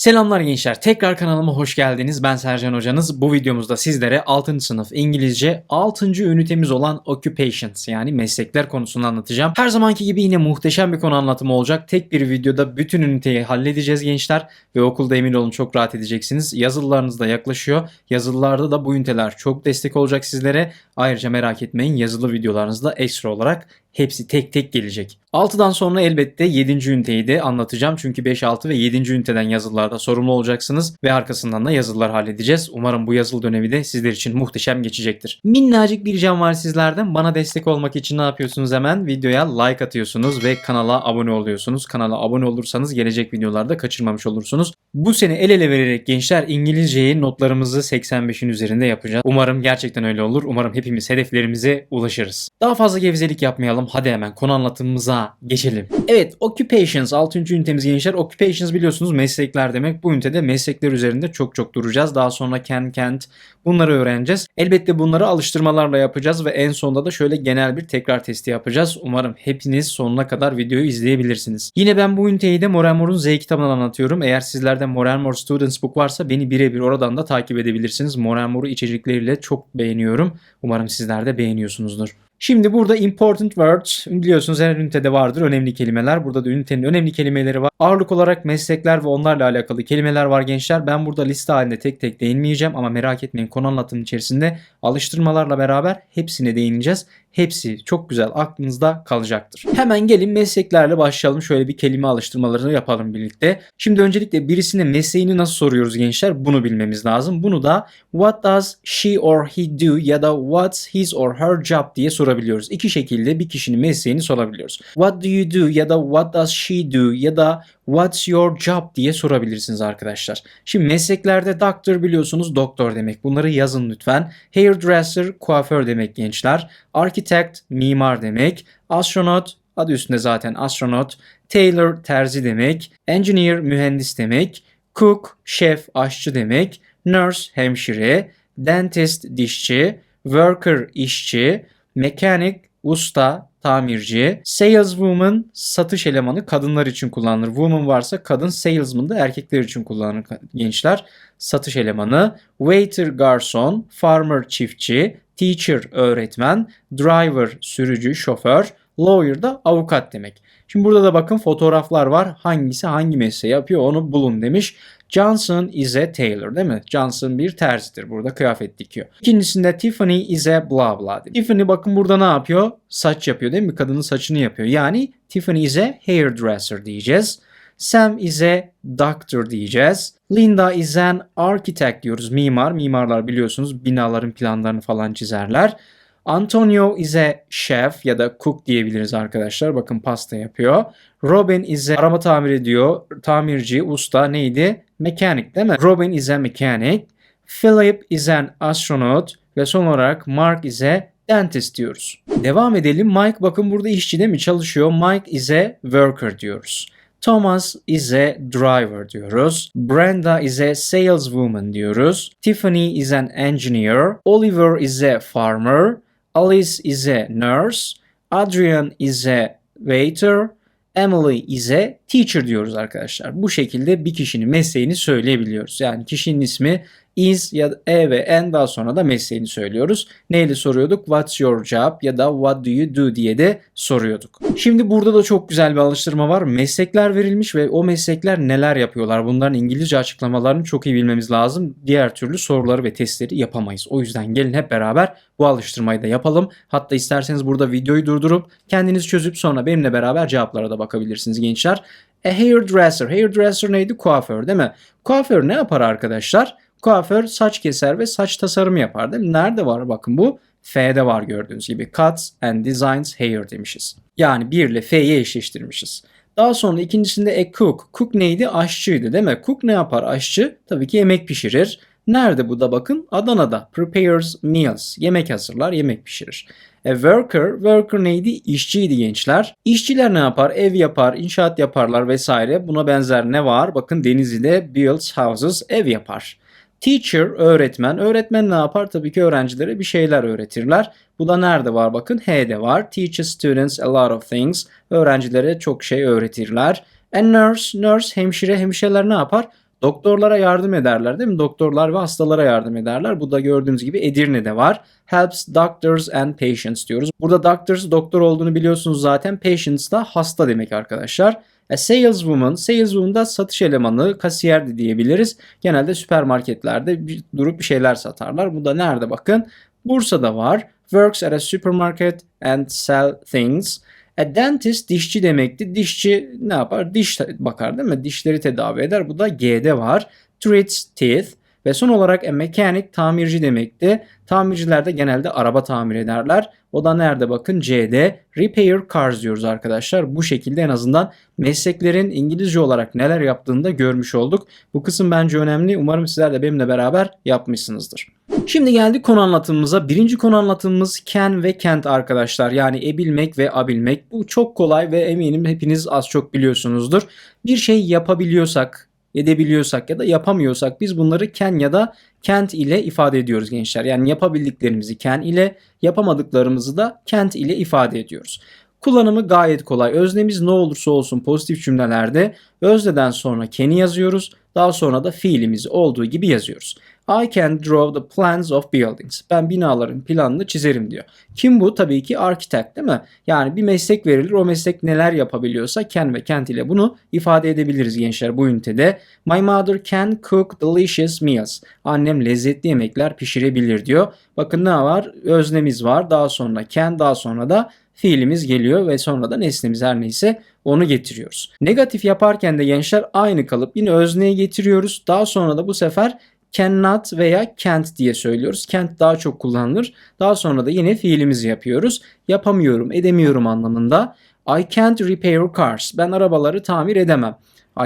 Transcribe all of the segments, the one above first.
Selamlar gençler. Tekrar kanalıma hoş geldiniz. Ben Sercan Hocanız. Bu videomuzda sizlere 6. sınıf İngilizce 6. ünitemiz olan Occupations yani meslekler konusunu anlatacağım. Her zamanki gibi yine muhteşem bir konu anlatımı olacak. Tek bir videoda bütün üniteyi halledeceğiz gençler ve okulda emin olun çok rahat edeceksiniz. Yazılılarınız da yaklaşıyor. Yazılılarda da bu üniteler çok destek olacak sizlere. Ayrıca merak etmeyin yazılı videolarınızda ekstra olarak hepsi tek tek gelecek. 6'dan sonra elbette 7. üniteyi de anlatacağım. Çünkü 5, 6 ve 7. üniteden yazılılarda sorumlu olacaksınız ve arkasından da yazılılar halledeceğiz. Umarım bu yazılı dönemi de sizler için muhteşem geçecektir. Minnacık bir ricam var sizlerden. Bana destek olmak için ne yapıyorsunuz hemen? Videoya like atıyorsunuz ve kanala abone oluyorsunuz. Kanala abone olursanız gelecek videolarda kaçırmamış olursunuz. Bu sene el ele vererek gençler İngilizceyi notlarımızı 85'in üzerinde yapacağız. Umarım gerçekten öyle olur. Umarım hepimiz hedeflerimize ulaşırız. Daha fazla gevezelik yapmayalım. Hadi hemen konu anlatımımıza geçelim. Evet, occupations 6. ünitemiz gençler. Occupations biliyorsunuz meslekler demek. Bu ünitede meslekler üzerinde çok çok duracağız. Daha sonra can, can't bunları öğreneceğiz. Elbette bunları alıştırmalarla yapacağız ve en sonunda da şöyle genel bir tekrar testi yapacağız. Umarım hepiniz sonuna kadar videoyu izleyebilirsiniz. Yine ben bu üniteyi de Moore Z kitabından anlatıyorum. Eğer sizlerde Moore Students Book varsa beni birebir oradan da takip edebilirsiniz. Moore içerikleriyle çok beğeniyorum. Umarım sizler de beğeniyorsunuzdur. Şimdi burada important words biliyorsunuz her ünitede vardır önemli kelimeler. Burada da ünitenin önemli kelimeleri var. Ağırlık olarak meslekler ve onlarla alakalı kelimeler var gençler. Ben burada liste halinde tek tek değinmeyeceğim ama merak etmeyin konu anlatımı içerisinde alıştırmalarla beraber hepsine değineceğiz. Hepsi çok güzel aklınızda kalacaktır. Hemen gelin mesleklerle başlayalım. Şöyle bir kelime alıştırmalarını yapalım birlikte. Şimdi öncelikle birisine mesleğini nasıl soruyoruz gençler? Bunu bilmemiz lazım. Bunu da what does she or he do ya da what's his or her job diye sorabiliyoruz. İki şekilde bir kişinin mesleğini sorabiliyoruz. What do you do ya da what does she do ya da What's your job diye sorabilirsiniz arkadaşlar. Şimdi mesleklerde doctor biliyorsunuz doktor demek. Bunları yazın lütfen. Hairdresser kuaför demek gençler. Architect mimar demek. Astronaut adı üstünde zaten astronot. Tailor terzi demek. Engineer mühendis demek. Cook şef aşçı demek. Nurse hemşire. Dentist dişçi. Worker işçi. Mechanic usta tamirci. Saleswoman satış elemanı kadınlar için kullanılır. Woman varsa kadın salesman da erkekler için kullanılır gençler. Satış elemanı. Waiter garson, farmer çiftçi, teacher öğretmen, driver sürücü şoför, lawyer da avukat demek. Şimdi burada da bakın fotoğraflar var. Hangisi hangi mesleği yapıyor onu bulun demiş. Johnson is a tailor değil mi? Johnson bir terzidir. Burada kıyafet dikiyor. İkincisinde Tiffany is a blah blah. Tiffany bakın burada ne yapıyor? Saç yapıyor değil mi? Kadının saçını yapıyor. Yani Tiffany is a hairdresser diyeceğiz. Sam is a doctor diyeceğiz. Linda is an architect diyoruz. Mimar. Mimarlar biliyorsunuz binaların planlarını falan çizerler. Antonio is a chef ya da cook diyebiliriz arkadaşlar. Bakın pasta yapıyor. Robin is a araba tamir ediyor. Tamirci, usta neydi? Mechanic değil mi? Robin is a mechanic. Philip is an astronaut. Ve son olarak Mark is a dentist diyoruz. Devam edelim. Mike bakın burada işçi değil mi? Çalışıyor. Mike is a worker diyoruz. Thomas is a driver diyoruz. Brenda is a saleswoman diyoruz. Tiffany is an engineer. Oliver is a farmer. Alice is a nurse. Adrian is a waiter. Emily is a teacher diyoruz arkadaşlar. Bu şekilde bir kişinin mesleğini söyleyebiliyoruz. Yani kişinin ismi is ya da e ve en daha sonra da mesleğini söylüyoruz. Neyle soruyorduk? What's your job ya da what do you do diye de soruyorduk. Şimdi burada da çok güzel bir alıştırma var. Meslekler verilmiş ve o meslekler neler yapıyorlar? Bunların İngilizce açıklamalarını çok iyi bilmemiz lazım. Diğer türlü soruları ve testleri yapamayız. O yüzden gelin hep beraber bu alıştırmayı da yapalım. Hatta isterseniz burada videoyu durdurup kendiniz çözüp sonra benimle beraber cevaplara da bakabilirsiniz gençler. A hairdresser. Hairdresser neydi? Kuaför değil mi? Kuaför ne yapar arkadaşlar? Kuaför saç keser ve saç tasarımı yapar değil mi? Nerede var bakın bu? F'de var gördüğünüz gibi. Cuts and designs hair demişiz. Yani 1 ile F'yi eşleştirmişiz. Daha sonra ikincisinde a cook. Cook neydi? Aşçıydı değil mi? Cook ne yapar aşçı? Tabii ki yemek pişirir. Nerede bu da bakın? Adana'da. Prepares meals. Yemek hazırlar, yemek pişirir. A worker, worker neydi? İşçiydi gençler. İşçiler ne yapar? Ev yapar, inşaat yaparlar vesaire. Buna benzer ne var? Bakın Denizli'de builds houses, ev yapar. Teacher, öğretmen. Öğretmen ne yapar? Tabii ki öğrencilere bir şeyler öğretirler. Bu da nerede var? Bakın H'de var. Teaches students a lot of things. Öğrencilere çok şey öğretirler. A nurse, nurse hemşire. Hemşireler ne yapar? Doktorlara yardım ederler değil mi? Doktorlar ve hastalara yardım ederler. Bu da gördüğünüz gibi Edirne'de var. Helps doctors and patients diyoruz. Burada doctors doktor olduğunu biliyorsunuz zaten. Patients da hasta demek arkadaşlar. A saleswoman, saleswoman da satış elemanı, kasiyer de diyebiliriz. Genelde süpermarketlerde bir, durup bir şeyler satarlar. Bu da nerede bakın? Bursa'da var. Works at a supermarket and sell things. A dentist dişçi demekti. Dişçi ne yapar? Diş bakar değil mi? Dişleri tedavi eder. Bu da G'de var. Treats teeth. Ve son olarak a mechanic tamirci demekti. Tamirciler de genelde araba tamir ederler. O da nerede bakın C'de repair cars diyoruz arkadaşlar. Bu şekilde en azından mesleklerin İngilizce olarak neler yaptığını da görmüş olduk. Bu kısım bence önemli. Umarım sizler de benimle beraber yapmışsınızdır. Şimdi geldik konu anlatımımıza. Birinci konu anlatımımız can ve can't arkadaşlar. Yani ebilmek ve abilmek. Bu çok kolay ve eminim hepiniz az çok biliyorsunuzdur. Bir şey yapabiliyorsak, edebiliyorsak ya da yapamıyorsak biz bunları can ya da can't ile ifade ediyoruz gençler. Yani yapabildiklerimizi can ile, yapamadıklarımızı da can't ile ifade ediyoruz. Kullanımı gayet kolay. Öznemiz ne olursa olsun pozitif cümlelerde özneden sonra can'i yazıyoruz. Daha sonra da fiilimizi olduğu gibi yazıyoruz. I can draw the plans of buildings. Ben binaların planını çizerim diyor. Kim bu? Tabii ki architect değil mi? Yani bir meslek verilir. O meslek neler yapabiliyorsa can ve can't ile bunu ifade edebiliriz gençler bu ünitede. My mother can cook delicious meals. Annem lezzetli yemekler pişirebilir diyor. Bakın ne var? Öznemiz var. Daha sonra can, daha sonra da fiilimiz geliyor ve sonra da nesnemiz her neyse onu getiriyoruz. Negatif yaparken de gençler aynı kalıp yine özneyi getiriyoruz. Daha sonra da bu sefer cannot veya can't diye söylüyoruz. Can't daha çok kullanılır. Daha sonra da yine fiilimizi yapıyoruz. Yapamıyorum, edemiyorum anlamında. I can't repair cars. Ben arabaları tamir edemem.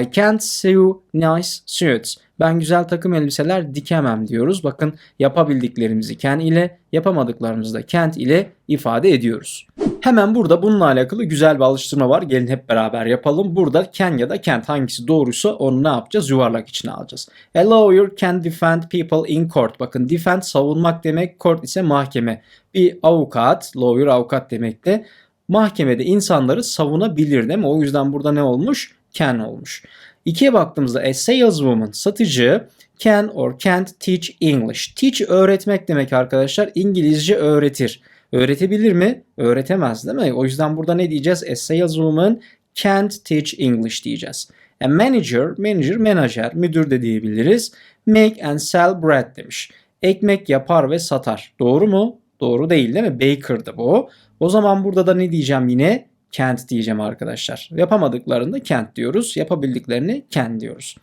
I can't sew nice suits. Ben güzel takım elbiseler dikemem diyoruz. Bakın yapabildiklerimizi can ile, yapamadıklarımızı da can't ile ifade ediyoruz. Hemen burada bununla alakalı güzel bir alıştırma var. Gelin hep beraber yapalım. Burada can ya da can't hangisi doğruysa onu ne yapacağız? Yuvarlak içine alacağız. A lawyer can defend people in court. Bakın defend savunmak demek, court ise mahkeme. Bir avukat, lawyer avukat demekti. Mahkemede insanları savunabilir değil mi? O yüzden burada ne olmuş? Can olmuş. İkiye baktığımızda a saleswoman satıcı can or can't teach English. Teach öğretmek demek arkadaşlar. İngilizce öğretir. Öğretebilir mi? Öğretemez değil mi? O yüzden burada ne diyeceğiz? A saleswoman can't teach English diyeceğiz. A manager, manager, menajer, müdür de diyebiliriz. Make and sell bread demiş. Ekmek yapar ve satar. Doğru mu? Doğru değil değil mi? Baker'dı bu. O zaman burada da ne diyeceğim yine? Can't diyeceğim arkadaşlar. Yapamadıklarında can't diyoruz. Yapabildiklerini can diyoruz.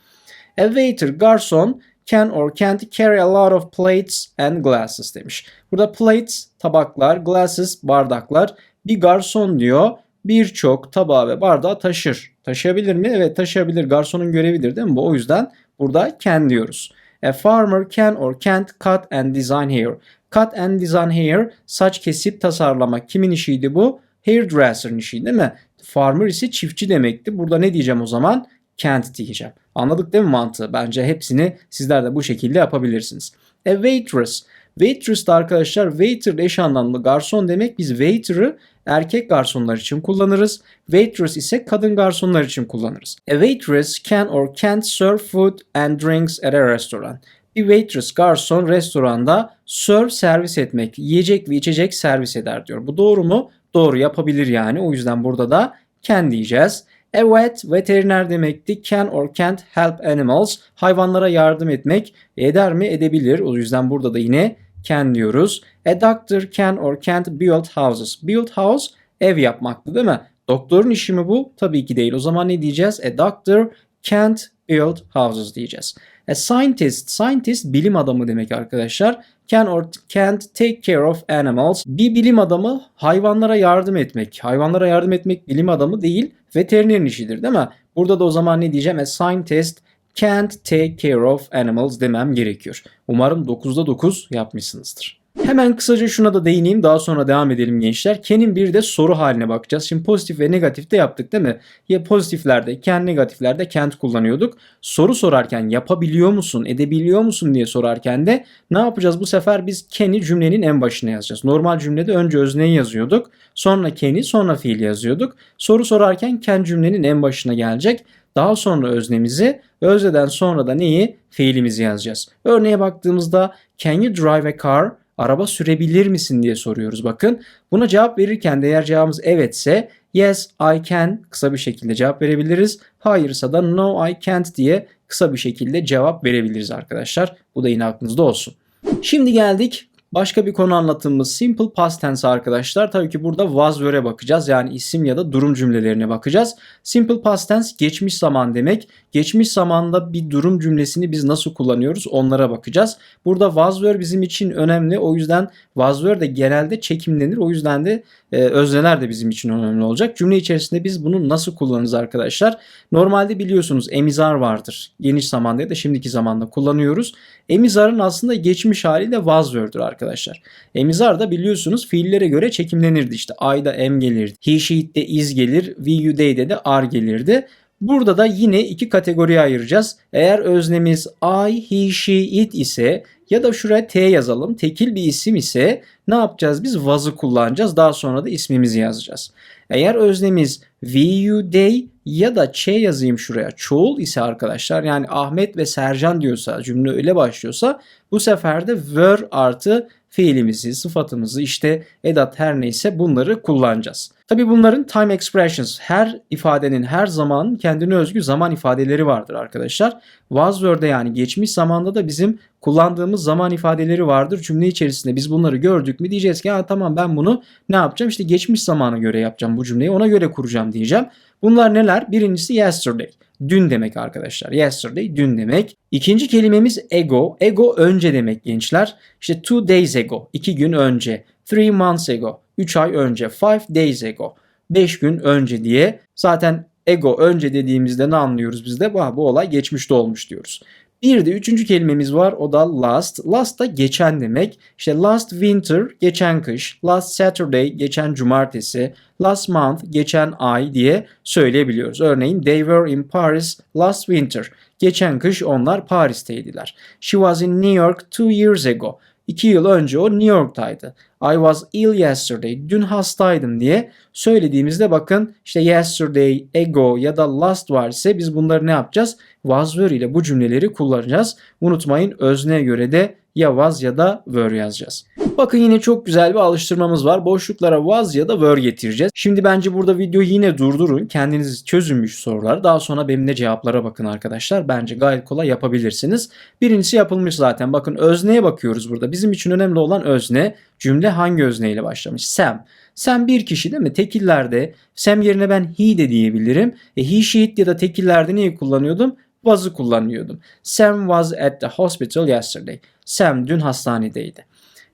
A waiter, garson can or can't carry a lot of plates and glasses demiş. Burada plates tabaklar, glasses bardaklar. Bir garson diyor birçok tabağı ve bardağı taşır. Taşıyabilir mi? Evet taşıyabilir. Garsonun görevidir değil mi? Bu o yüzden burada can diyoruz. A farmer can or can't cut and design hair. Cut and design hair saç kesip tasarlamak. Kimin işiydi bu? Hairdresser'ın işi değil mi? Farmer ise çiftçi demekti. Burada ne diyeceğim o zaman? Can't diyeceğim. Anladık değil mi mantığı? Bence hepsini sizler de bu şekilde yapabilirsiniz. A waitress. Waitress de arkadaşlar waiter eş anlamlı garson demek. Biz waiter'ı erkek garsonlar için kullanırız. Waitress ise kadın garsonlar için kullanırız. A waitress can or can't serve food and drinks at a restaurant. Bir waitress garson restoranda serve servis etmek, yiyecek ve içecek servis eder diyor. Bu doğru mu? Doğru yapabilir yani. O yüzden burada da can diyeceğiz. A vet, veteriner demekti. Can or can't help animals. Hayvanlara yardım etmek. Eder mi? Edebilir. O yüzden burada da yine can diyoruz. A doctor can or can't build houses. Build house ev yapmaktı değil mi? Doktorun işi mi bu? Tabii ki değil. O zaman ne diyeceğiz? A doctor can't build houses diyeceğiz. A scientist, scientist bilim adamı demek arkadaşlar. Can or can't take care of animals. Bir bilim adamı hayvanlara yardım etmek. Hayvanlara yardım etmek bilim adamı değil, veterinerin işidir değil mi? Burada da o zaman ne diyeceğim? A scientist can't take care of animals demem gerekiyor. Umarım 9'da 9 yapmışsınızdır. Hemen kısaca şuna da değineyim daha sonra devam edelim gençler. Ken'in bir de soru haline bakacağız. Şimdi pozitif ve negatif de yaptık değil mi? Ya pozitiflerde Ken negatiflerde Kent kullanıyorduk. Soru sorarken yapabiliyor musun, edebiliyor musun diye sorarken de ne yapacağız? Bu sefer biz Ken'i cümlenin en başına yazacağız. Normal cümlede önce özneyi yazıyorduk. Sonra Ken'i sonra fiil yazıyorduk. Soru sorarken Ken cümlenin en başına gelecek. Daha sonra öznemizi Özneden sonra da neyi? Fiilimizi yazacağız. Örneğe baktığımızda can you drive a car? Araba sürebilir misin diye soruyoruz bakın. Buna cevap verirken de eğer cevabımız evetse yes I can kısa bir şekilde cevap verebiliriz. Hayırsa da no I can't diye kısa bir şekilde cevap verebiliriz arkadaşlar. Bu da yine aklınızda olsun. Şimdi geldik Başka bir konu anlatımımız simple past tense arkadaşlar. Tabii ki burada was were'e bakacağız. Yani isim ya da durum cümlelerine bakacağız. Simple past tense geçmiş zaman demek. Geçmiş zamanda bir durum cümlesini biz nasıl kullanıyoruz onlara bakacağız. Burada was were bizim için önemli. O yüzden was were de genelde çekimlenir. O yüzden de e, özneler de bizim için önemli olacak. Cümle içerisinde biz bunu nasıl kullanırız arkadaşlar? Normalde biliyorsunuz emizar vardır. Geniş zamanda ya da şimdiki zamanda kullanıyoruz. Emizarın aslında geçmiş hali de was arkadaşlar. Emizar da biliyorsunuz fiillere göre çekimlenirdi. İşte I'da em gelirdi. He, she'de is gelir. We, you, de are gelirdi. Burada da yine iki kategoriye ayıracağız. Eğer öznemiz I, he, she, it ise ya da şuraya T yazalım. Tekil bir isim ise ne yapacağız? Biz was'ı kullanacağız. Daha sonra da ismimizi yazacağız. Eğer öznemiz you, they ya da ç yazayım şuraya çoğul ise arkadaşlar yani Ahmet ve Sercan diyorsa cümle öyle başlıyorsa bu sefer de were artı fiilimizi, sıfatımızı işte edat her neyse bunları kullanacağız. Tabi bunların time expressions her ifadenin her zamanın kendine özgü zaman ifadeleri vardır arkadaşlar. Was were'de yani geçmiş zamanda da bizim kullandığımız zaman ifadeleri vardır. Cümle içerisinde biz bunları gördük mü diyeceğiz ki ya tamam ben bunu ne yapacağım işte geçmiş zamana göre yapacağım bu cümleyi ona göre kuracağım diyeceğim. Bunlar neler? Birincisi yesterday. Dün demek arkadaşlar. Yesterday dün demek. İkinci kelimemiz ego. Ego önce demek gençler. İşte two days ago. iki gün önce. Three months ago. Üç ay önce. Five days ago. Beş gün önce diye. Zaten ego önce dediğimizde ne anlıyoruz biz de? Bu, bu olay geçmişte olmuş diyoruz. Bir de üçüncü kelimemiz var o da last. Last da geçen demek. İşte last winter geçen kış, last Saturday geçen cumartesi, last month geçen ay diye söyleyebiliyoruz. Örneğin they were in Paris last winter. Geçen kış onlar Paris'teydiler. She was in New York two years ago. İki yıl önce o New York'taydı. I was ill yesterday. Dün hastaydım diye söylediğimizde bakın işte yesterday, ego ya da last var ise biz bunları ne yapacağız? Was were ile bu cümleleri kullanacağız. Unutmayın özneye göre de ya was ya da were yazacağız. Bakın yine çok güzel bir alıştırmamız var. Boşluklara was ya da were getireceğiz. Şimdi bence burada videoyu yine durdurun. Kendiniz çözünmüş sorular. Daha sonra benimle cevaplara bakın arkadaşlar. Bence gayet kolay yapabilirsiniz. Birincisi yapılmış zaten. Bakın özneye bakıyoruz burada. Bizim için önemli olan özne. Cümle hangi özneyle başlamış? Sam. Sam bir kişi değil mi? Tekillerde Sam yerine ben he de diyebilirim. E, he, she, it ya da tekillerde neyi kullanıyordum? Was'ı kullanıyordum. Sam was at the hospital yesterday. Sam dün hastanedeydi.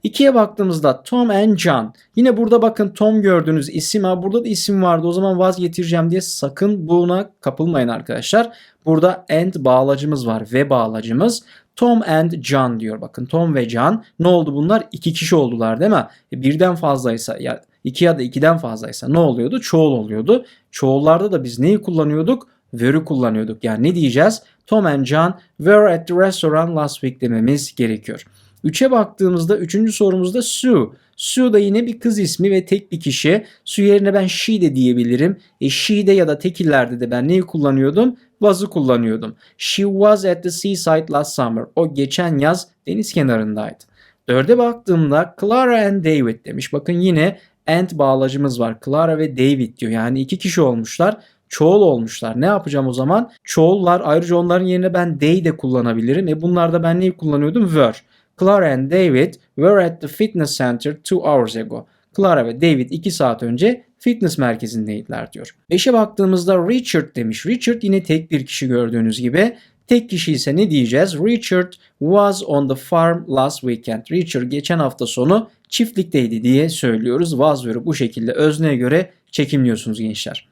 İkiye baktığımızda Tom and John. Yine burada bakın Tom gördüğünüz isim. Ha burada da isim vardı. O zaman was getireceğim diye sakın buna kapılmayın arkadaşlar. Burada and bağlacımız var ve bağlacımız. Tom and John diyor bakın. Tom ve John. Ne oldu bunlar? İki kişi oldular değil mi? E, birden fazlaysa ya iki ya da ikiden fazlaysa ne oluyordu? Çoğul oluyordu. Çoğullarda da biz neyi kullanıyorduk? Were'ü kullanıyorduk. Yani ne diyeceğiz? Tom and John were at the restaurant last week dememiz gerekiyor. 3'e baktığımızda 3. sorumuzda Sue. Sue da yine bir kız ismi ve tek bir kişi. Sue yerine ben she de diyebilirim. E she de ya da tekillerde de ben neyi kullanıyordum? Was'ı kullanıyordum. She was at the seaside last summer. O geçen yaz deniz kenarındaydı. 4'e baktığımda Clara and David demiş. Bakın yine and bağlacımız var. Clara ve David diyor. Yani iki kişi olmuşlar çoğul olmuşlar. Ne yapacağım o zaman? Çoğullar ayrıca onların yerine ben they de kullanabilirim. E bunlarda ben neyi kullanıyordum? Were. Clara and David were at the fitness center two hours ago. Clara ve David 2 saat önce fitness merkezindeydiler diyor. 5'e baktığımızda Richard demiş. Richard yine tek bir kişi gördüğünüz gibi. Tek kişi ise ne diyeceğiz? Richard was on the farm last weekend. Richard geçen hafta sonu çiftlikteydi diye söylüyoruz. Was vere'ü bu şekilde özneye göre çekimliyorsunuz gençler.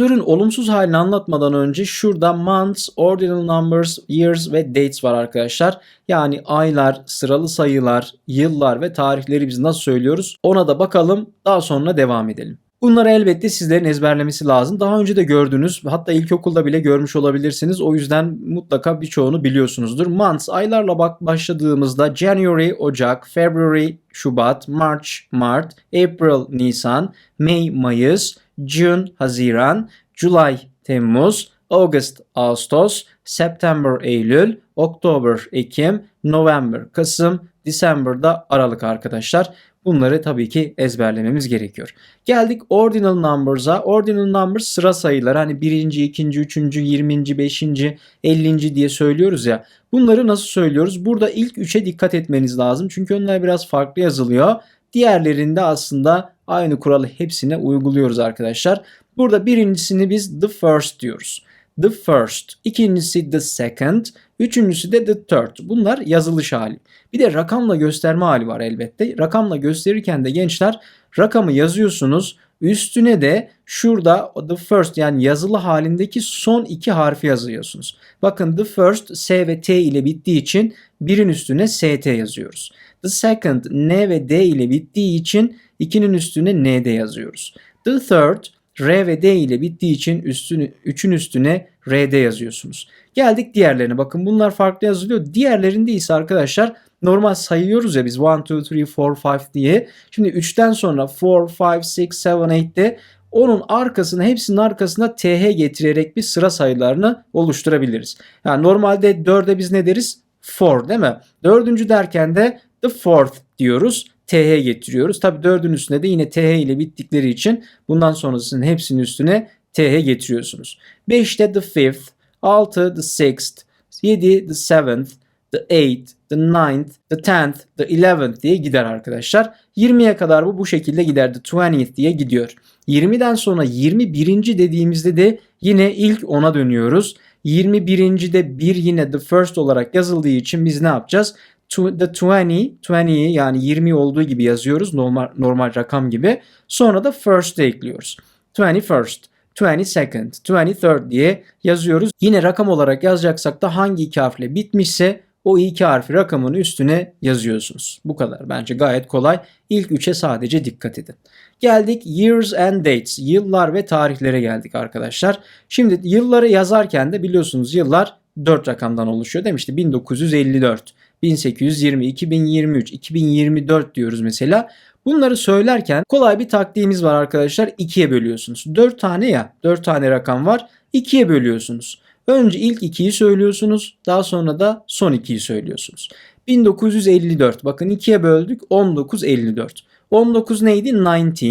Vere'ün olumsuz halini anlatmadan önce şurada months, ordinal numbers, years ve dates var arkadaşlar. Yani aylar, sıralı sayılar, yıllar ve tarihleri biz nasıl söylüyoruz ona da bakalım daha sonra devam edelim. Bunları elbette sizlerin ezberlemesi lazım. Daha önce de gördünüz hatta ilkokulda bile görmüş olabilirsiniz. O yüzden mutlaka birçoğunu biliyorsunuzdur. Months aylarla bak başladığımızda January Ocak, February Şubat, March Mart, April Nisan, May Mayıs, June Haziran, July Temmuz, August, Ağustos, September, Eylül, October, Ekim, November, Kasım, December'da Aralık arkadaşlar. Bunları tabii ki ezberlememiz gerekiyor. Geldik ordinal numbers'a. Ordinal numbers sıra sayıları hani birinci, ikinci, üçüncü, yirminci, beşinci, ellinci diye söylüyoruz ya. Bunları nasıl söylüyoruz? Burada ilk üçe dikkat etmeniz lazım. Çünkü onlar biraz farklı yazılıyor. Diğerlerinde aslında aynı kuralı hepsine uyguluyoruz arkadaşlar. Burada birincisini biz the first diyoruz. The first, ikincisi the second, üçüncüsü de the third. Bunlar yazılış hali. Bir de rakamla gösterme hali var elbette. Rakamla gösterirken de gençler rakamı yazıyorsunuz. Üstüne de şurada the first yani yazılı halindeki son iki harfi yazıyorsunuz. Bakın the first S ve T ile bittiği için birin üstüne ST yazıyoruz. The second N ve D ile bittiği için ikinin üstüne ND yazıyoruz. The third R ve D ile bittiği için üstünü, üçün üstüne RD yazıyorsunuz. Geldik diğerlerine. Bakın bunlar farklı yazılıyor. Diğerlerinde ise arkadaşlar normal sayıyoruz ya biz 1, 2, 3, 4, 5 diye. Şimdi 3'ten sonra 4, 5, 6, 7, 8'de onun arkasına hepsinin arkasına TH getirerek bir sıra sayılarını oluşturabiliriz. Yani normalde 4'e biz ne deriz? 4 değil mi? Dördüncü derken de the fourth diyoruz. TH getiriyoruz. Tabi dördün üstüne de yine TH ile bittikleri için bundan sonrasının hepsinin üstüne TH getiriyorsunuz. 5'te the fifth, 6 the sixth, 7 the seventh, the eighth, the ninth, the tenth, the eleventh diye gider arkadaşlar. 20'ye kadar bu bu şekilde gider. The twentieth diye gidiyor. 20'den sonra 21. dediğimizde de yine ilk 10'a dönüyoruz. 21. 1 yine the first olarak yazıldığı için biz ne yapacağız? The 20, 20'yi yani 20 olduğu gibi yazıyoruz normal normal rakam gibi. Sonra da first ekliyoruz. 21st, 22nd, 23rd diye yazıyoruz. Yine rakam olarak yazacaksak da hangi iki harfle bitmişse o iki harfi rakamın üstüne yazıyorsunuz. Bu kadar. Bence gayet kolay. İlk üçe sadece dikkat edin. Geldik years and dates. Yıllar ve tarihlere geldik arkadaşlar. Şimdi yılları yazarken de biliyorsunuz yıllar 4 rakamdan oluşuyor demişti. 1954, 1820, 2023, 2024 diyoruz mesela. Bunları söylerken kolay bir taktiğimiz var arkadaşlar. 2'ye bölüyorsunuz. 4 tane ya 4 tane rakam var. 2'ye bölüyorsunuz. Önce ilk 2'yi söylüyorsunuz. Daha sonra da son 2'yi söylüyorsunuz. 1954 bakın 2'ye böldük 1954. 19 neydi? 19.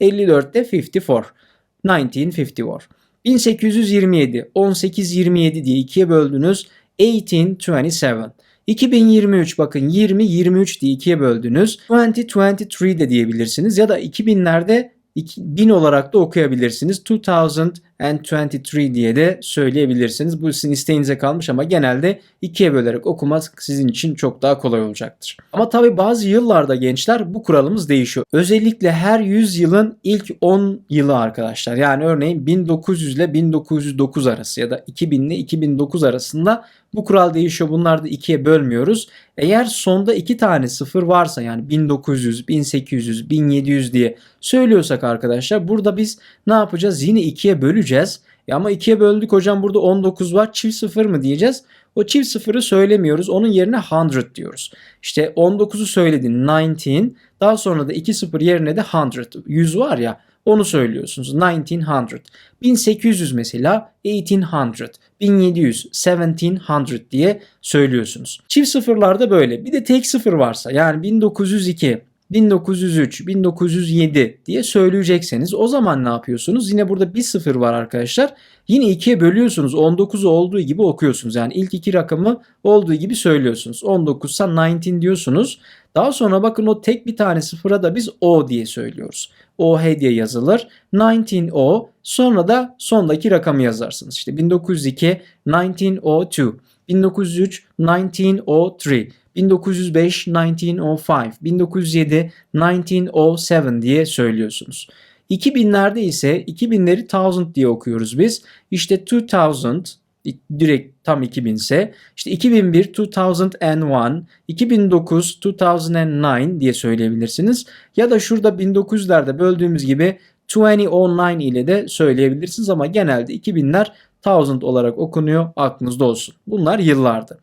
54 de 54. 1954. 1827 1827 diye 2'ye böldünüz. 1827. 2023 bakın 20 23 diye ikiye böldünüz. 2023 de diyebilirsiniz ya da 2000'lerde 1000 olarak da okuyabilirsiniz. 2023 diye de söyleyebilirsiniz. Bu sizin isteğinize kalmış ama genelde ikiye bölerek okumak sizin için çok daha kolay olacaktır. Ama tabi bazı yıllarda gençler bu kuralımız değişiyor. Özellikle her 100 yılın ilk 10 yılı arkadaşlar. Yani örneğin 1900 ile 1909 arası ya da 2000 ile 2009 arasında bu kural değişiyor. Bunları da ikiye bölmüyoruz. Eğer sonda iki tane sıfır varsa yani 1900, 1800, 1700 diye söylüyorsak arkadaşlar burada biz ne yapacağız? Yine ikiye böleceğiz. Ya ama ikiye böldük hocam burada 19 var çift sıfır mı diyeceğiz? O çift sıfırı söylemiyoruz. Onun yerine 100 diyoruz. İşte 19'u söyledin 19. Daha sonra da 2 sıfır yerine de 100. 100 var ya onu söylüyorsunuz. 1900. 1800 mesela 1800. 1700, 1700 diye söylüyorsunuz. Çift sıfırlarda böyle. Bir de tek sıfır varsa yani 1902, 1903, 1907 diye söyleyecekseniz o zaman ne yapıyorsunuz? Yine burada bir sıfır var arkadaşlar. Yine ikiye bölüyorsunuz. 19'u olduğu gibi okuyorsunuz. Yani ilk iki rakamı olduğu gibi söylüyorsunuz. 19 ise 19 diyorsunuz. Daha sonra bakın o tek bir tane sıfıra da biz O diye söylüyoruz. OH diye yazılır. 19O sonra da sondaki rakamı yazarsınız. İşte 1902 1902, 1903 1903, 1905 1905, 1907 1907 diye söylüyorsunuz. 2000'lerde ise 2000'leri thousand diye okuyoruz biz. İşte 2000 direkt tam 2000 ise işte 2001 2001 2009 2009 diye söyleyebilirsiniz. Ya da şurada 1900'lerde böldüğümüz gibi 2009 ile de söyleyebilirsiniz ama genelde 2000'ler 1000 olarak okunuyor aklınızda olsun. Bunlar yıllardı.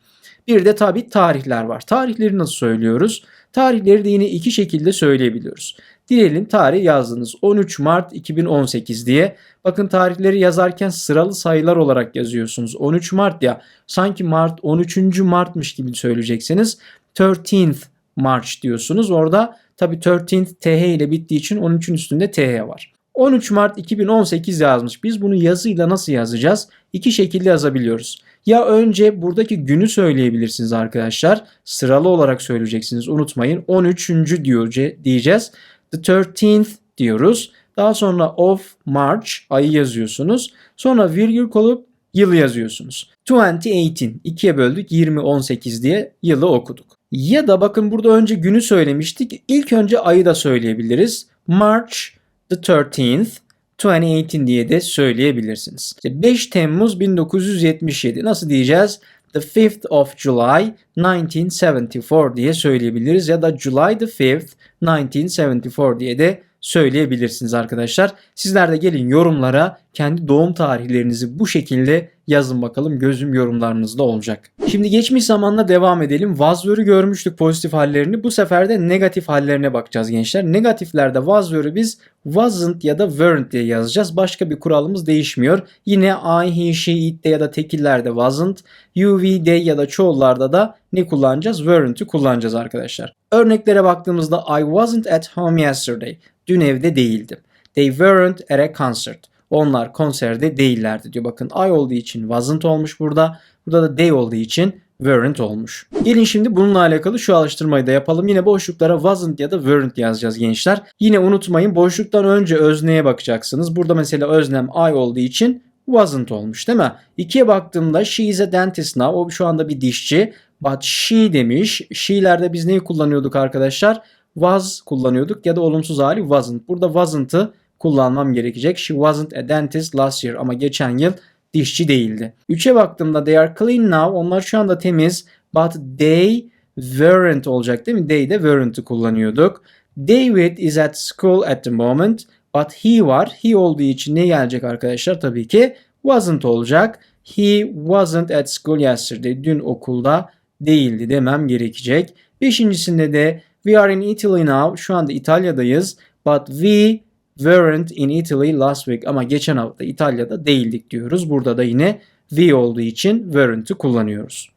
Bir de tabi tarihler var. Tarihleri nasıl söylüyoruz? Tarihleri de yine iki şekilde söyleyebiliyoruz. Diyelim tarih yazdınız 13 Mart 2018 diye. Bakın tarihleri yazarken sıralı sayılar olarak yazıyorsunuz. 13 Mart ya sanki Mart 13. Mart'mış gibi söyleyeceksiniz. 13th March diyorsunuz. Orada tabi 13th TH ile bittiği için 13'ün üstünde TH var. 13 Mart 2018 yazmış. Biz bunu yazıyla nasıl yazacağız? İki şekilde yazabiliyoruz. Ya önce buradaki günü söyleyebilirsiniz arkadaşlar. Sıralı olarak söyleyeceksiniz. Unutmayın 13. diyor diyeceğiz. The 13th diyoruz. Daha sonra of March ayı yazıyorsunuz. Sonra virgül koyup yılı yazıyorsunuz. 2018 ikiye böldük 2018 diye yılı okuduk. Ya da bakın burada önce günü söylemiştik. İlk önce ayı da söyleyebiliriz. March the 13th 2018 diye de söyleyebilirsiniz. İşte 5 Temmuz 1977 nasıl diyeceğiz? The 5th of July 1974 diye söyleyebiliriz ya da July the 5th 1974 diye de söyleyebilirsiniz arkadaşlar. Sizler de gelin yorumlara kendi doğum tarihlerinizi bu şekilde yazın bakalım. Gözüm yorumlarınızda olacak. Şimdi geçmiş zamanla devam edelim. Were'ü görmüştük pozitif hallerini. Bu sefer de negatif hallerine bakacağız gençler. Negatiflerde were'ü biz wasn't ya da weren't diye yazacağız. Başka bir kuralımız değişmiyor. Yine I, he, she, it'te ya da tekillerde wasn't, you, we, they ya da çoğullarda da ne kullanacağız? Weren't'ü kullanacağız arkadaşlar. Örneklere baktığımızda I wasn't at home yesterday. Dün evde değildim. They weren't at a concert. Onlar konserde değillerdi diyor. Bakın I olduğu için wasn't olmuş burada. Burada da they olduğu için weren't olmuş. Gelin şimdi bununla alakalı şu alıştırmayı da yapalım. Yine boşluklara wasn't ya da weren't yazacağız gençler. Yine unutmayın boşluktan önce özneye bakacaksınız. Burada mesela öznem I olduğu için wasn't olmuş değil mi? İkiye baktığımda she is a dentist now. O şu anda bir dişçi. But she demiş. She'lerde biz neyi kullanıyorduk arkadaşlar? Was kullanıyorduk ya da olumsuz hali wasn't. Burada wasn't'ı kullanmam gerekecek. She wasn't a dentist last year ama geçen yıl dişçi değildi. 3'e baktığımda they are clean now. Onlar şu anda temiz. But they weren't olacak değil mi? They de weren't'ı kullanıyorduk. David is at school at the moment. But he var. He olduğu için ne gelecek arkadaşlar? Tabii ki wasn't olacak. He wasn't at school yesterday. Dün okulda değildi demem gerekecek. Beşincisinde de we are in Italy now. Şu anda İtalya'dayız. But we weren't in Italy last week ama geçen hafta İtalya'da değildik diyoruz. Burada da yine we olduğu için weren't'ı kullanıyoruz.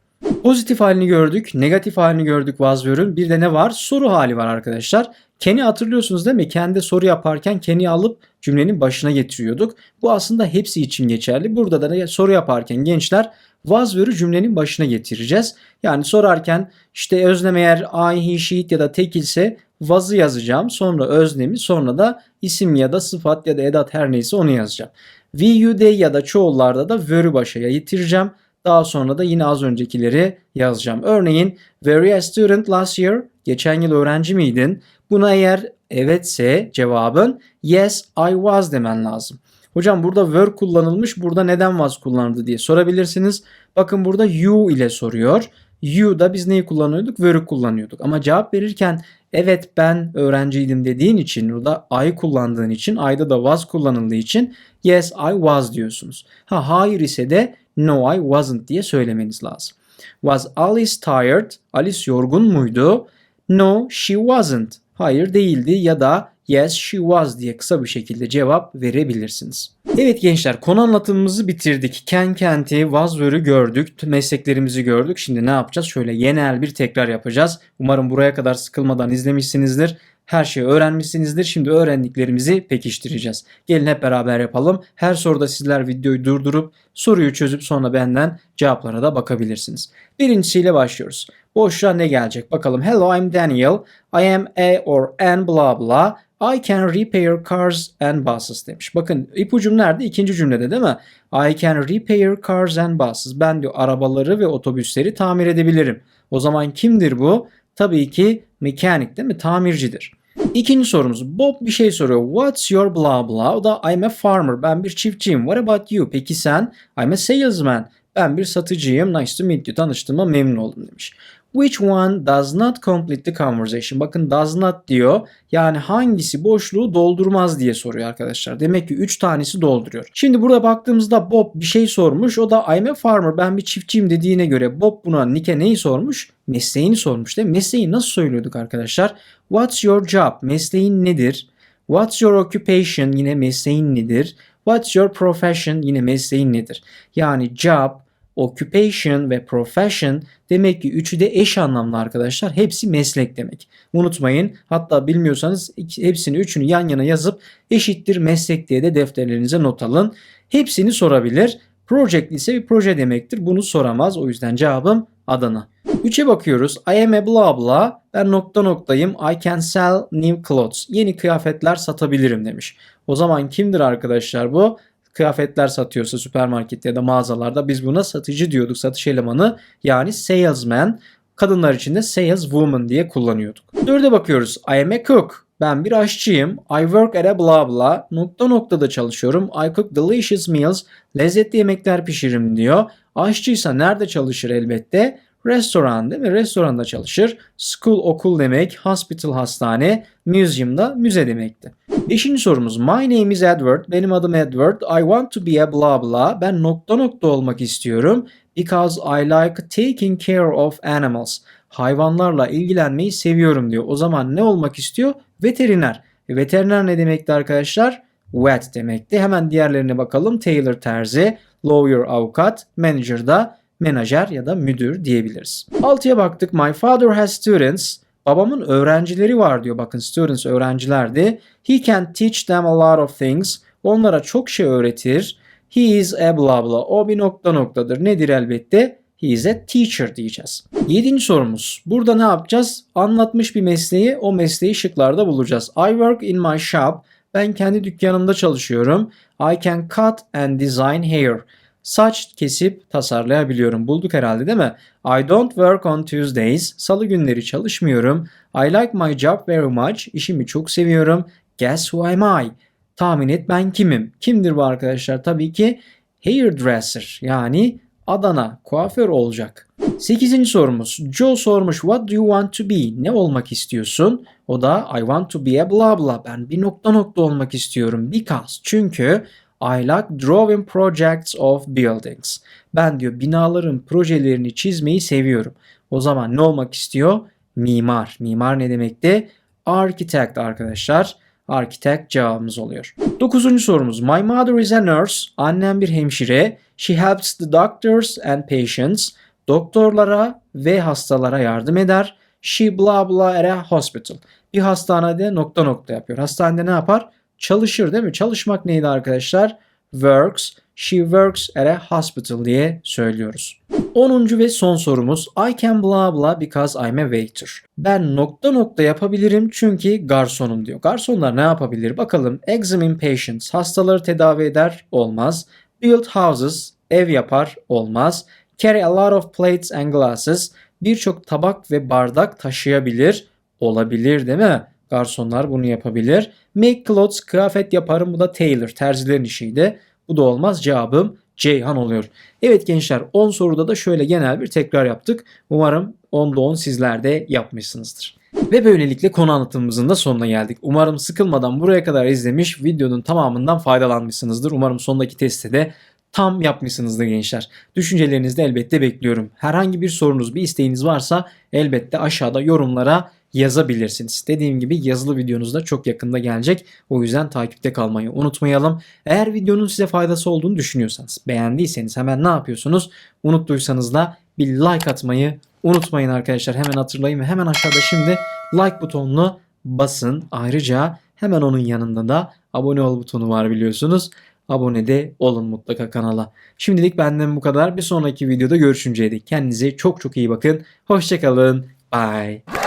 Pozitif halini gördük, negatif halini gördük was were'ün. Bir de ne var? Soru hali var arkadaşlar. Ken'i hatırlıyorsunuz değil mi? Kendi soru yaparken Ken'i alıp cümlenin başına getiriyorduk. Bu aslında hepsi için geçerli. Burada da soru yaparken gençler was were'ü cümlenin başına getireceğiz. Yani sorarken işte öznem eğer I, he, ya da tekilse was'ı yazacağım. Sonra öznemi sonra da isim ya da sıfat ya da edat her neyse onu yazacağım. We, you, they ya da çoğullarda da were'ü başa getireceğim. Daha sonra da yine az öncekileri yazacağım. Örneğin were you a student last year? Geçen yıl öğrenci miydin? Buna eğer evetse cevabın yes I was demen lazım. Hocam burada were kullanılmış burada neden was kullanıldı diye sorabilirsiniz. Bakın burada you ile soruyor. You'da biz neyi kullanıyorduk? Were'ü kullanıyorduk. Ama cevap verirken evet ben öğrenciydim dediğin için burada I kullandığın için I'da da was kullanıldığı için yes I was diyorsunuz. Ha hayır ise de no I wasn't diye söylemeniz lazım. Was Alice tired? Alice yorgun muydu? No she wasn't. Hayır değildi ya da yes she was diye kısa bir şekilde cevap verebilirsiniz. Evet gençler konu anlatımımızı bitirdik. Ken Kent'i, was were'ü gördük. Mesleklerimizi gördük. Şimdi ne yapacağız? Şöyle genel bir tekrar yapacağız. Umarım buraya kadar sıkılmadan izlemişsinizdir. Her şeyi öğrenmişsinizdir. Şimdi öğrendiklerimizi pekiştireceğiz. Gelin hep beraber yapalım. Her soruda sizler videoyu durdurup soruyu çözüp sonra benden cevaplara da bakabilirsiniz. Birincisiyle başlıyoruz. Boşluğa ne gelecek? Bakalım. Hello I'm Daniel. I am a or an blah blah. I can repair cars and buses demiş. Bakın ipucum nerede? İkinci cümlede değil mi? I can repair cars and buses. Ben diyor arabaları ve otobüsleri tamir edebilirim. O zaman kimdir bu? Tabii ki mekanik değil mi? Tamircidir. İkinci sorumuz. Bob bir şey soruyor. What's your blah blah? O da I'm a farmer. Ben bir çiftçiyim. What about you? Peki sen? I'm a salesman. Ben bir satıcıyım. Nice to meet you. Tanıştığıma memnun oldum demiş. Which one does not complete the conversation? Bakın does not diyor. Yani hangisi boşluğu doldurmaz diye soruyor arkadaşlar. Demek ki 3 tanesi dolduruyor. Şimdi burada baktığımızda Bob bir şey sormuş. O da I'm a farmer ben bir çiftçiyim dediğine göre Bob buna Nick'e neyi sormuş? Mesleğini sormuş mi? Mesleği nasıl söylüyorduk arkadaşlar? What's your job? Mesleğin nedir? What's your occupation? Yine mesleğin nedir? What's your profession? Yine mesleğin nedir? Yani job, occupation ve profession demek ki üçü de eş anlamlı arkadaşlar. Hepsi meslek demek. Unutmayın. Hatta bilmiyorsanız hepsini üçünü yan yana yazıp eşittir meslek diye de defterlerinize not alın. Hepsini sorabilir. Project ise bir proje demektir. Bunu soramaz. O yüzden cevabım Adana. 3'e bakıyoruz. I am a blah blah. Ben nokta noktayım. I can sell new clothes. Yeni kıyafetler satabilirim demiş. O zaman kimdir arkadaşlar bu? Kıyafetler satıyorsa süpermarkette ya da mağazalarda biz buna satıcı diyorduk. Satış elemanı yani salesman. Kadınlar için de saleswoman diye kullanıyorduk. Dörde bakıyoruz. I am a cook. Ben bir aşçıyım. I work at a blah blah. Nokta noktada çalışıyorum. I cook delicious meals. Lezzetli yemekler pişiririm diyor. Aşçıysa nerede çalışır elbette? Restoran değil mi? Restoranda çalışır. School okul demek. Hospital hastane. Museum da müze demekti. Beşinci sorumuz. My name is Edward. Benim adım Edward. I want to be a blah blah. Ben nokta nokta olmak istiyorum. Because I like taking care of animals. Hayvanlarla ilgilenmeyi seviyorum diyor. O zaman ne olmak istiyor? Veteriner. Veteriner ne demekti arkadaşlar? Vet demekti. Hemen diğerlerine bakalım. Tailor terzi, lawyer avukat, manager da menajer ya da müdür diyebiliriz. Altıya baktık. My father has students. Babamın öğrencileri var diyor. Bakın students öğrencilerdi. He can teach them a lot of things. Onlara çok şey öğretir. He is a blah blah. O bir nokta noktadır. Nedir elbette? He is a teacher diyeceğiz. Yedinci sorumuz. Burada ne yapacağız? Anlatmış bir mesleği o mesleği şıklarda bulacağız. I work in my shop. Ben kendi dükkanımda çalışıyorum. I can cut and design hair. Saç kesip tasarlayabiliyorum. Bulduk herhalde değil mi? I don't work on Tuesdays. Salı günleri çalışmıyorum. I like my job very much. İşimi çok seviyorum. Guess who am I? Tahmin et ben kimim? Kimdir bu arkadaşlar? Tabii ki hairdresser yani Adana kuaför olacak. 8. sorumuz. Joe sormuş what do you want to be? Ne olmak istiyorsun? O da I want to be a blah blah. Ben bir nokta nokta olmak istiyorum. Because çünkü I like drawing projects of buildings. Ben diyor binaların projelerini çizmeyi seviyorum. O zaman ne olmak istiyor? Mimar. Mimar ne demekti? Architect arkadaşlar. Architect cevabımız oluyor. Dokuzuncu sorumuz. My mother is a nurse. Annem bir hemşire. She helps the doctors and patients. Doktorlara ve hastalara yardım eder. She blah blah at a hospital. Bir hastanede nokta nokta yapıyor. Hastanede ne yapar? Çalışır değil mi? Çalışmak neydi arkadaşlar? Works. She works at a hospital diye söylüyoruz. 10. ve son sorumuz. I can blah blah because I'm a waiter. Ben nokta nokta yapabilirim çünkü garsonum diyor. Garsonlar ne yapabilir? Bakalım. Examine patients. Hastaları tedavi eder. Olmaz. Build houses. Ev yapar. Olmaz. Carry a lot of plates and glasses. Birçok tabak ve bardak taşıyabilir. Olabilir değil mi? Garsonlar bunu yapabilir. Make clothes. Kıyafet yaparım. Bu da tailor. Terzilerin işiydi. Bu da olmaz. Cevabım Ceyhan oluyor. Evet gençler 10 soruda da şöyle genel bir tekrar yaptık. Umarım 10'da 10 sizler de yapmışsınızdır. Ve böylelikle konu anlatımımızın da sonuna geldik. Umarım sıkılmadan buraya kadar izlemiş videonun tamamından faydalanmışsınızdır. Umarım sondaki testte de tam yapmışsınızdır gençler. Düşüncelerinizi de elbette bekliyorum. Herhangi bir sorunuz, bir isteğiniz varsa elbette aşağıda yorumlara yazabilirsiniz. Dediğim gibi yazılı videonuz da çok yakında gelecek. O yüzden takipte kalmayı unutmayalım. Eğer videonun size faydası olduğunu düşünüyorsanız, beğendiyseniz hemen ne yapıyorsunuz? Unuttuysanız da bir like atmayı unutmayın arkadaşlar. Hemen hatırlayın ve hemen aşağıda şimdi like butonunu basın. Ayrıca hemen onun yanında da abone ol butonu var biliyorsunuz. Abone de olun mutlaka kanala. Şimdilik benden bu kadar. Bir sonraki videoda görüşünceye dek kendinize çok çok iyi bakın. Hoşçakalın. Bye.